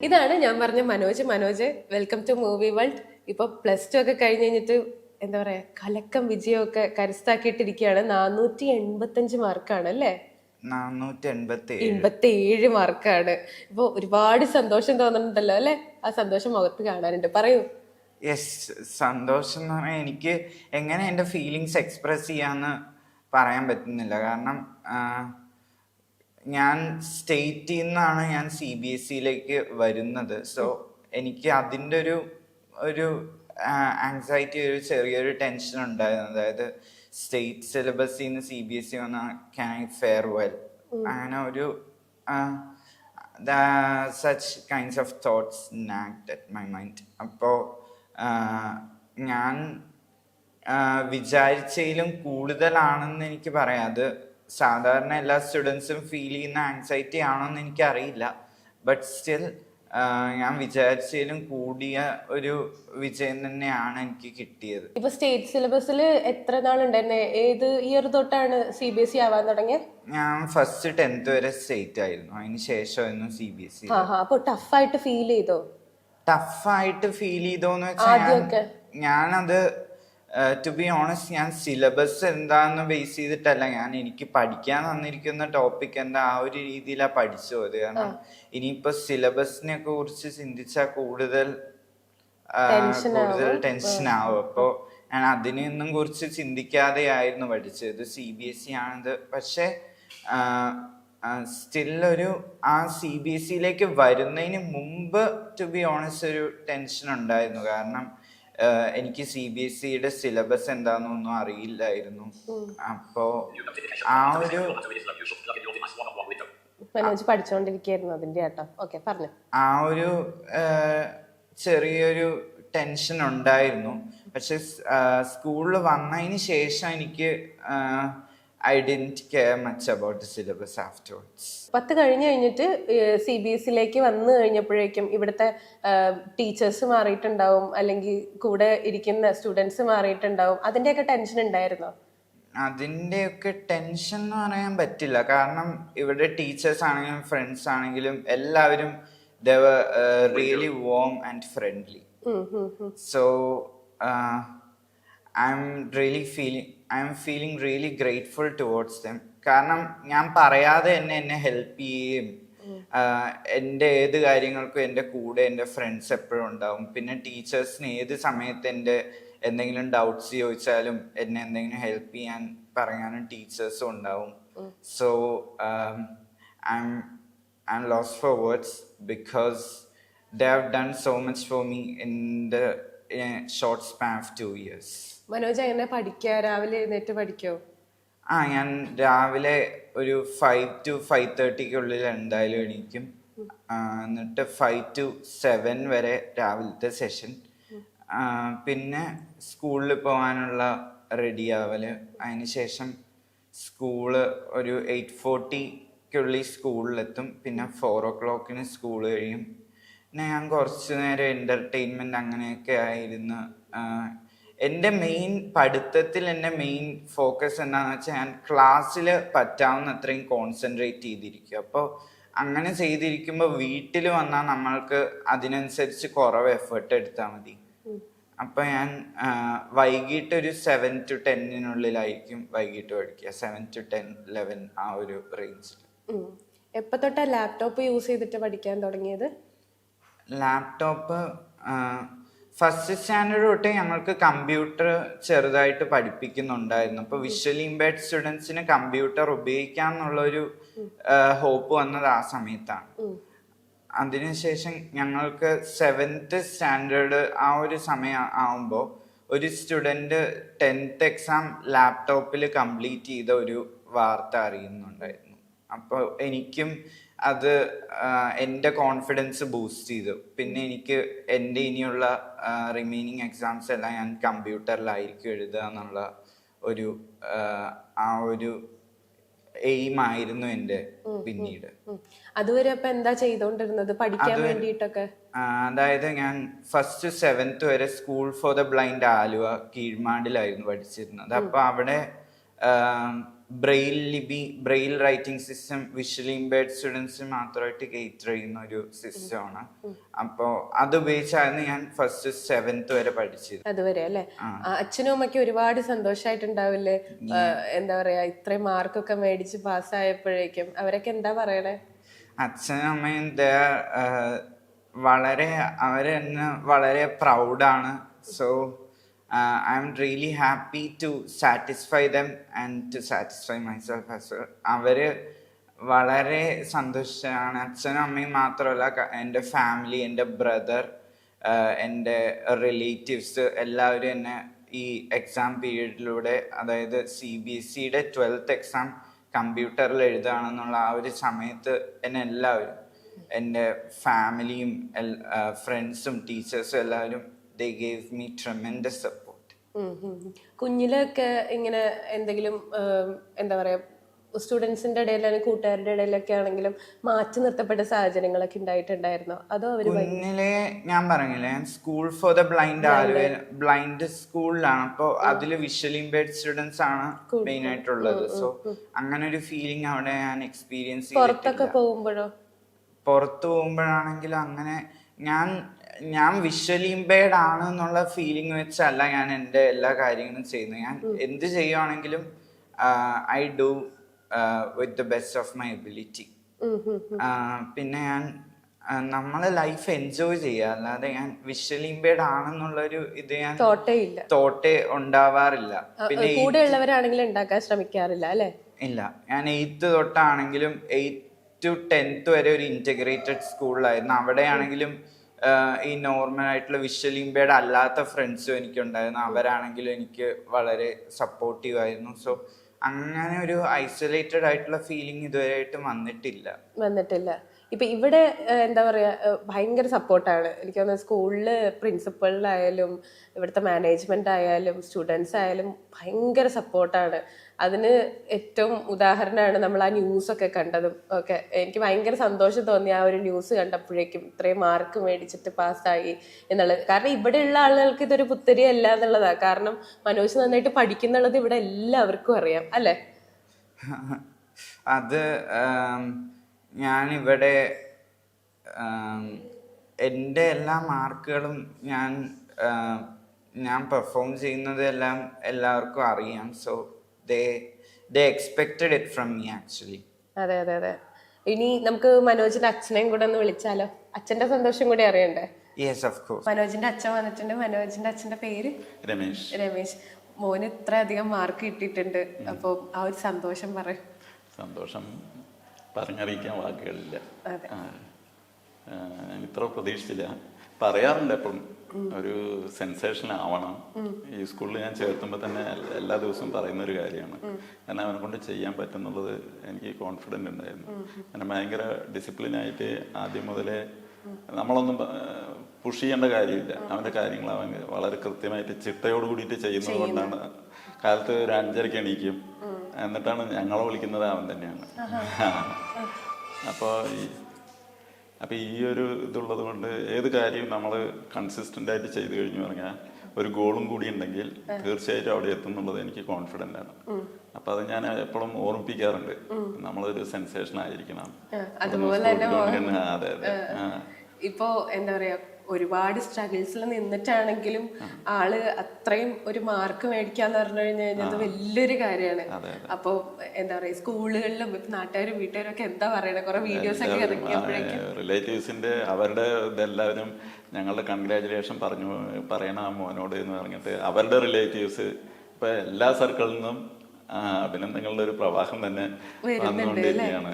ഇതാണ് ഞാൻ പറഞ്ഞ Manoj. Manoj welcome to movie world ഇപ്പൊ പ്ലസ് ടു ഒക്കെ കഴിഞ്ഞ് കഴിഞ്ഞിട്ട് എന്താ പറയാ കലക്കം വിജയമൊക്കെ കരസ്ഥാക്കിയിട്ടിരിക്കുകയാണ്. നാനൂറ്റി എൺപത്തഞ്ച് മാർക്കാണ് അല്ലേ? എൺപത്തി ഏഴ് മാർക്കാണ് ഇപ്പൊ ഒരുപാട് സന്തോഷം തോന്നുന്നുണ്ടല്ലോ അല്ലെ? ആ സന്തോഷം മുഖത്ത് കാണാനുണ്ട്. പറയൂ. യെസ് സന്തോഷം എന്ന് പറഞ്ഞാൽ എനിക്ക് എങ്ങനെ എന്റെ ഫീലിങ്സ് എക്സ്പ്രസ് ചെയ്യാന്ന് പറയാൻ പറ്റുന്നില്ല. കാരണം ഞാൻ സ്റ്റേറ്റിൽ നിന്നാണ് ഞാൻ സി ബി എസ് സിയിലേക്ക് വരുന്നത്. സോ എനിക്ക് അതിന്റെ ഒരു ഒരു ആങ്സൈറ്റി ഒരു ചെറിയൊരു ടെൻഷൻ ഉണ്ടായിരുന്നു. അതായത് സ്റ്റേറ്റ് സിലബസിൽ നിന്ന് സി ബി എസ് സി വന്ന ക്യാൻ ഐ ഫെയർ വെൽ അങ്ങനെ ഒരു such kinds of thoughts knocked at my mind അപ്പോൾ ഞാൻ വിചാരിച്ചതിലും കൂടുതലാണെന്ന് എനിക്ക് പറയാം. അത് സാധാരണ എല്ലാ സ്റ്റുഡൻസും ഫീൽ ചെയ്യുന്ന ആങ്സൈറ്റി ആണോന്ന് എനിക്കറിയില്ല. ബട്ട് സ്റ്റിൽ ഞാൻ വിചാരിച്ചതിലും കൂടിയ ഒരു വിജയം തന്നെയാണ് എനിക്ക് കിട്ടിയത്. ഇപ്പൊ സ്റ്റേറ്റ് സിലബസിൽ എത്ര നാളുണ്ടായിരുന്നെ? ഏത് ഇയർ തൊട്ടാണ് സി ബി എസ് ഇ ആവാൻ തുടങ്ങിയത്? ഞാൻ ഫസ്റ്റ് ടെൻത്ത് വരെ സ്റ്റേറ്റ് ആയിരുന്നു. അതിന് ശേഷമായിരുന്നു സി ബി എസ് ഇ അപ്പൊ ടഫായിട്ട് ഫീൽ ചെയ്തോ? ടഫായിട്ട് ഫീൽ ചെയ്തോന്ന് വെച്ചാൽ? ഞാനത് ടു ബി ഓണസ്റ്റ് ഞാൻ സിലബസ് എന്താണെന്ന് ബേസ് ചെയ്തിട്ടല്ല. ഞാൻ എനിക്ക് പഠിക്കാൻ തന്നിരിക്കുന്ന ടോപ്പിക് എന്താ ആ ഒരു രീതിയിലാണ് പഠിച്ചു പോയത് കാരണം ഇനിയിപ്പോ സിലബസിനെ കുറിച്ച് ചിന്തിച്ചാൽ കൂടുതൽ കൂടുതൽ. ടെൻഷൻ ആവും. അപ്പോ ഞാൻ അതിനൊന്നും കുറിച്ച് ചിന്തിക്കാതെ ആയിരുന്നു പഠിച്ചത്. സി ബി എസ് സി ആണത്. പക്ഷേ സ്റ്റിൽ ഒരു ആ സി ബി എസ് സിയിലേക്ക് വരുന്നതിന് മുമ്പ് ടു ബി ഓണസ്റ്റ് ഒരു ടെൻഷൻ ഉണ്ടായിരുന്നു. കാരണം എനിക്ക് സി ബി എസ് സിയുടെ സിലബസ് എന്താണെന്നൊന്നും അറിയില്ലായിരുന്നു. അപ്പോ ആ ഒരു മനോജ് പഠിച്ചുകൊണ്ടിരിക്കുകയായിരുന്നു അതിന്റെ ഓക്കെ പറഞ്ഞു. ആ ഒരു ചെറിയൊരു ടെൻഷൻ ഉണ്ടായിരുന്നു. പക്ഷെ സ്കൂളിൽ വന്നതിന് ശേഷം എനിക്ക് I didn't care much about the syllabus afterwards പത്ത് കഴിഞ്ഞ് കഴിഞ്ഞിട്ട് സി ബി എസ് സിയിലേക്ക് വന്നു കഴിഞ്ഞപ്പോഴേക്കും ഇവിടുത്തെ ടീച്ചേഴ്സ് മാറിയിട്ടുണ്ടാവും അല്ലെങ്കിൽ കൂടെ ഇരിക്കുന്ന സ്റ്റുഡൻസ് മാറിയിട്ടുണ്ടാവും. അതിന്റെയൊക്കെ ടെൻഷൻ ഉണ്ടായിരുന്നോ? അതിന്റെയൊക്കെ ടെൻഷൻ എന്ന് പറയാൻ പറ്റില്ല. കാരണം ഇവിടെ ടീച്ചേഴ്സ് ആണെങ്കിലും ഫ്രണ്ട്സ് ആണെങ്കിലും എല്ലാവരും the really warm and friendly um, um, I'm really feeling I'm feeling really grateful towards them കാരണം ഞാൻ പറയാതെ തന്നെ എന്നെ ഹെൽപ്പ് ചെയ്യുകയും എന്റെ ഏത് കാര്യങ്ങൾക്കും എന്റെ കൂടെ എന്റെ ഫ്രണ്ട്സ് എപ്പോഴും ഉണ്ടാവും. പിന്നെ ടീച്ചേഴ്സിന് ഏത് സമയത്ത് എന്റെ എന്തെങ്കിലും ഡൗട്ട്സ് ചോദിച്ചാലും എന്നെ എന്തെങ്കിലും ഹെൽപ്പ് ചെയ്യാൻ പറയാനും ടീച്ചേഴ്സും ഉണ്ടാവും. So I'm I'm lost for words because they have done so much for me me in in a short span of years. Manoj എങ്ങനെ പഠിക്കുക രാവിലെ എഴുന്നേറ്റ് പഠിക്കോ? ആ ഞാൻ രാവിലെ ഒരു ഫൈവ് ടു ഫൈവ് തേർട്ടിക്കുള്ളിൽ എന്തായാലും എണീക്കും. ആ, എന്നിട്ട് ഫൈവ് ടു സെവൻ വരെ രാവിലത്തെ സെഷൻ പിന്നെ സ്കൂളിൽ പോകാനുള്ള റെഡി ആവൽ. അതിനുശേഷം സ്കൂൾ ഒരു എയ്റ്റ് ഫോർട്ടിക്കുള്ളിൽ സ്കൂളിലെത്തും. പിന്നെ ഫോർ ഓ ക്ലോക്കിന് സ്കൂൾ കഴിയും. പിന്നെ ഞാൻ കുറച്ച് നേരം എന്റർടൈൻമെന്റ് അങ്ങനെയൊക്കെ ആയിരുന്നു. എന്റെ മെയിൻ പഠിത്തത്തിൽ എന്റെ മെയിൻ ഫോക്കസ് എന്താണെന്ന് വെച്ചാൽ ഞാൻ ക്ലാസ്സിൽ പറ്റാവുന്ന അത്രയും കോൺസെൻട്രേറ്റ് ചെയ്തിരിക്കും. അപ്പോൾ അങ്ങനെ ചെയ്തിരിക്കുമ്പോൾ വീട്ടിൽ വന്നാൽ നമ്മൾക്ക് അതിനനുസരിച്ച് കുറവ് എഫേർട്ട് എടുത്താൽ മതി. അപ്പോൾ ഞാൻ വൈകിട്ട് ഒരു സെവൻ ടു ടെന്നിനുള്ളിലായിരിക്കും വൈകിട്ട് പഠിക്കുക. സെവൻ ടു ടെൻ ലെവൻ ആ ഒരു റേഞ്ചിൽ ഉം. എപ്പോ തൊട്ടാ ലാപ്ടോപ്പ് യൂസ് ചെയ്തിട്ട് പഠിക്കാൻ തുടങ്ങിയത്? ലാപ്ടോപ്പ് ഫസ്റ്റ് സ്റ്റാൻഡേർഡ് തൊട്ട് ഞങ്ങൾക്ക് കമ്പ്യൂട്ടർ ചെറുതായിട്ട് പഠിപ്പിക്കുന്നുണ്ടായിരുന്നു. അപ്പോൾ വിഷ്വലി ഇമ്പേർഡ് സ്റ്റുഡൻസിന് കമ്പ്യൂട്ടർ ഉപയോഗിക്കാം എന്നുള്ളൊരു ഹോപ്പ് വന്നത് ആ സമയത്താണ്. അതിനുശേഷം ഞങ്ങൾക്ക് സെവൻത്ത് സ്റ്റാൻഡേർഡ് ആ ഒരു സമയം ആവുമ്പോൾ ഒരു സ്റ്റുഡന്റ് ടെൻത്ത് എക്സാം ലാപ്ടോപ്പിൽ കംപ്ലീറ്റ് ചെയ്ത ഒരു വാർത്ത അറിയുന്നുണ്ടായിരുന്നു. അപ്പോൾ എനിക്കും അത് എന്റെ കോൺഫിഡൻസ് ബൂസ്റ്റ് ചെയ്തു. പിന്നെ എനിക്ക് എന്റെ ഇനിയുള്ള റിമൈനിങ് എക്സാംസ് എല്ലാം ഞാൻ കമ്പ്യൂട്ടറിലായിരിക്കും എഴുതുക എന്നുള്ള ഒരു ആ, ഒരു എയിം ആയിരുന്നു എന്റെ പിന്നീട്. അതുവരെ അപ്പൊ എന്താ ചെയ്തോണ്ടിരുന്നത്? പഠിക്കാൻ വേണ്ടിയിട്ടൊക്കെ? അതായത് ഞാൻ ഫസ്റ്റ് സെവൻത്ത് വരെ school for the blind Aluva കീഴ്മാടിലായിരുന്നു പഠിച്ചിരുന്നത്. അപ്പൊ അവിടെ ബ്രെയിൽ ലിപി Braille writing system visually impaired സ്റ്റുഡൻസിന് മാത്രമായിട്ട് കേറ്റർ ചെയ്യുന്ന ഒരു സിസ്റ്റമാണ് അപ്പോ അത് ഉപയോഗിച്ചായിരുന്നു ഞാൻ ഫസ്റ്റ് സെവൻത്ത് വരെ പഠിച്ചത്. അതുവരെ അല്ലെ? അച്ഛനും അമ്മയ്ക്ക് ഒരുപാട് സന്തോഷമായിട്ടുണ്ടാവില്ലേ എന്താ പറയാ ഇത്രയും മാർക്കൊക്കെ മേടിച്ച് പാസ്സായപ്പോഴേക്കും. അവരൊക്കെ എന്താ പറയണേ? അച്ഛനും അമ്മയും വളരെ അവരെന്നെ വളരെ പ്രൗഡാണ് so I I'm really happy to satisfy them and to satisfy myself as well. അവർ വളരെ സന്തോഷമാണ് അച്ഛനും അമ്മയും മാത്രമല്ല എന്റെ ഫാമിലി എന്റെ ബ്രദർ എന്റെ റിലേറ്റീവ്സ് എല്ലാവരും എന്നെ ഈ എക്സാം പീരീഡിലൂടെ അതായത് സി ബി എസ് സിയുടെ ട്വൽത്ത് എക്സാം കമ്പ്യൂട്ടറിൽ എഴുതുകയാണെന്നുള്ള ആ ഒരു സമയത്ത് എന്നെ എല്ലാവരും എന്റെ ഫാമിലിയും ഫ്രണ്ട്സും ടീച്ചേഴ്സും എല്ലാവരും they gave me tremendous support. കുഞ്ഞിലൊക്കെ ഇങ്ങനെ എന്തെങ്കിലും എന്താ പറയാ സ്റ്റുഡൻസിന്റെ ഇടയിലാണെങ്കിൽ കൂട്ടുകാരുടെ ഇടയിലൊക്കെ ആണെങ്കിലും മാറ്റി നിർത്തപ്പെട്ട സാഹചര്യങ്ങളൊക്കെ ഉണ്ടായിട്ടുണ്ടായിരുന്നോ? അതോ അവർ കുഞ്ഞിലെ ഞാൻ പറഞ്ഞില്ലേ ഞാൻ school for the blind Aluva blind സ്കൂളിലാണ് അപ്പോൾ അതിൽ വിഷ്വലി ഇംപേർഡ് സ്റ്റുഡൻസ് ആണ് മെയിൻ ആയിട്ടുള്ളത്. സോ അങ്ങനെ ഒരു ഫീലിംഗ് അവിടെ ഞാൻ എക്സ്പീരിയൻസ് പുറത്തൊക്കെ പോകുമ്പോഴോ? പുറത്തു പോകുമ്പോഴാണെങ്കിൽ അങ്ങനെ ഞാൻ ഞാൻ വിഷ്വലി ഇമ്പയർഡ് ആണ് എന്നുള്ള ഫീലിംഗ് വെച്ചല്ല ഞാൻ എന്റെ എല്ലാ കാര്യങ്ങളും ചെയ്യുന്നത്. ഞാൻ എന്ത് ചെയ്യുവാണെങ്കിലും I do with the best of my ability. പിന്നെ ഞാൻ നമ്മൾ ലൈഫ് എൻജോയ് ചെയ്യുക. അല്ലാതെ ഞാൻ വിഷ്വലി ഇമ്പയർഡ് ആണെന്നുള്ളൊരു ഇത് ഞാൻ തോട്ടേ ഉണ്ടാവാറില്ല. പിന്നെ കൂടെ ഉള്ളവരാണെങ്കിലും ഉണ്ടാക്കാൻ ശ്രമിക്കാറില്ല അല്ലേ? ഇല്ല. ഞാൻ എയ്ത്ത് തൊട്ടാണെങ്കിലും എയ്ത്ത് ടു ടെൻത്ത് വരെ ഒരു ഇന്റഗ്രേറ്റഡ് സ്കൂളിലായിരുന്നു അവിടെയാണെങ്കിലും ഈ നോർമൽ ആയിട്ടുള്ള വിഷ്വലി ഇമ്പേർഡ് അല്ലാത്ത ഫ്രണ്ട്സും എനിക്കുണ്ടായിരുന്നു. അവരാണെങ്കിലും എനിക്ക് വളരെ സപ്പോർട്ടീവ് ആയിരുന്നു. സോ അങ്ങനെ ഒരു ഐസൊലേറ്റഡ് ആയിട്ടുള്ള ഫീലിംഗ് ഇതുവരെയായിട്ടും വന്നിട്ടില്ല. വന്നിട്ടില്ല. ഇപ്പൊ ഇവിടെ എന്താ പറയാ ഭയങ്കര സപ്പോർട്ടാണ്. എനിക്ക് തോന്നുന്നത് സ്കൂളിൽ പ്രിൻസിപ്പളിലായാലും ഇവിടുത്തെ മാനേജ്മെന്റ് ആയാലും സ്റ്റുഡൻസ് ആയാലും ഭയങ്കര സപ്പോർട്ടാണ്. അതിന് ഏറ്റവും ഉദാഹരണമാണ് നമ്മൾ ആ ന്യൂസ് ഒക്കെ കണ്ടതും ഒക്കെ. എനിക്ക് ഭയങ്കര സന്തോഷം തോന്നി ആ ഒരു ന്യൂസ് കണ്ടപ്പോഴേക്കും ഇത്രയും മാർക്ക് മേടിച്ചിട്ട് പാസ്സായി എന്നുള്ളത്. കാരണം ഇവിടെയുള്ള ആളുകൾക്ക് ഇതൊരു പുത്തരിയല്ല എന്നുള്ളതാണ് കാരണം മനോജ് നന്നായിട്ട് പഠിക്കുന്നുള്ളത് ഇവിടെ എല്ലാവർക്കും അറിയാം. അല്ലേ? അത് ഞാനിവിടെ ഇവിടെ എന്റെ എല്ലാ മാർക്കുകളും ഞാൻ ഞാൻ പെർഫോം ചെയ്യുന്നതെല്ലാം എല്ലാവർക്കും അറിയാം. So they they expected it from me actually അതെ അതെ അതെ. ഇനി നമുക്ക് മനോജിന്റെ അച്ഛനെയും കൂടെ ഒന്ന് വിളിച്ചാലോ? അച്ഛന്റെ സന്തോഷം കൂടി അറിയണ്ടേ? യെസ് ഓഫ് കോഴ്സ് മനോജിന്റെ അച്ഛൻ വന്നിട്ടുണ്ട്. മനോജിന്റെ അച്ഛന്റെ പേര്? രമേശ്. രമേശ്. മോന് ഇത്രയധികം മാർക്ക് കിട്ടിയിട്ടുണ്ട്. അപ്പോൾ ആ ഒരു സന്തോഷം പറയും. സന്തോഷം. പറഞ്ഞറിയിക്കാൻ വാക്കുകളില്ല. ഇത്ര പ്രതീക്ഷിച്ചില്ല. പറയാറുണ്ട് എപ്പോഴും ഒരു സെൻസേഷൻ ആവണം. ഈ സ്കൂളിൽ ഞാൻ ചേർത്തുമ്പോൾ തന്നെ എല്ലാ ദിവസവും പറയുന്ന ഒരു കാര്യമാണ് കാരണം അവനെ കൊണ്ട് ചെയ്യാൻ പറ്റുന്നുള്ളത് എനിക്ക് കോൺഫിഡന്റ് ഉണ്ടായിരുന്നു. കാരണം ഭയങ്കര ഡിസിപ്ലിനായിട്ട് ആദ്യം മുതലേ നമ്മളൊന്നും പുഷ് ചെയ്യേണ്ട കാര്യമില്ല. അവന്റെ കാര്യങ്ങൾ അവൻ വളരെ കൃത്യമായിട്ട് ചിട്ടയോട് കൂടിയിട്ട് ചെയ്യുന്നത് കൊണ്ടാണ്. കാലത്ത് ഒരു അഞ്ചരയ്ക്ക് എണീക്കും. എന്നിട്ടാണ് ഞങ്ങളെ വിളിക്കുന്നത് അവൻ തന്നെയാണ്. അപ്പോൾ ഈ അപ്പോൾ ഈ ഒരു ഇതുള്ളത് കൊണ്ട് ഏത് കാര്യവും നമ്മൾ കൺസിസ്റ്റന്റ് ആയിട്ട് ചെയ്തു കഴിഞ്ഞു പറഞ്ഞാൽ ഒരു ഗോളും കൂടി ഉണ്ടെങ്കിൽ തീർച്ചയായിട്ടും അവിടെ എത്തും എന്നുള്ളത് എനിക്ക് കോൺഫിഡന്റ് ആണ്. അപ്പോൾ അത് ഞാൻ എപ്പോഴും ഓർമ്മിപ്പിക്കാറുണ്ട്. നമ്മളൊരു സെൻസേഷൻ ആയിരിക്കണം. അതുപോലെ തന്നെ അതെ അതെ. ഇപ്പോ എന്താ പറയാ ഒരുപാട് സ്ട്രഗിൾസിൽ നിന്നിട്ടാണെങ്കിലും ആൾ അത്രയും ഒരു മാർക്ക് മേടിക്കാന്ന് പറഞ്ഞു കഴിഞ്ഞു കഴിഞ്ഞാൽ വലിയൊരു കാര്യമാണ്. അപ്പൊ എന്താ പറയാ സ്കൂളുകളിലും ഇപ്പൊ നാട്ടുകാരും വീട്ടുകാരും ഒക്കെ എന്താ പറയണേ കുറെ വീഡിയോസ് ഒക്കെ ഇറക്കിയപ്പോഴേക്കും റിലേറ്റീവ്സിന്റെ അവരുടെ ഇതെല്ലാവരും ഞങ്ങളുടെ കൺഗ്രാചുലേഷൻ പറഞ്ഞു പറയണ മോനോട് എന്ന് പറഞ്ഞിട്ട് അവരുടെ റിലേറ്റീവ്സ് ഇപ്പൊ എല്ലാ സർക്കിളിൽ നിന്നും അഭിനന്ദനങ്ങളുടെ ഒരു പ്രവാഹം തന്നെ വന്നുകൊണ്ടിരിക്കുകയാണ്.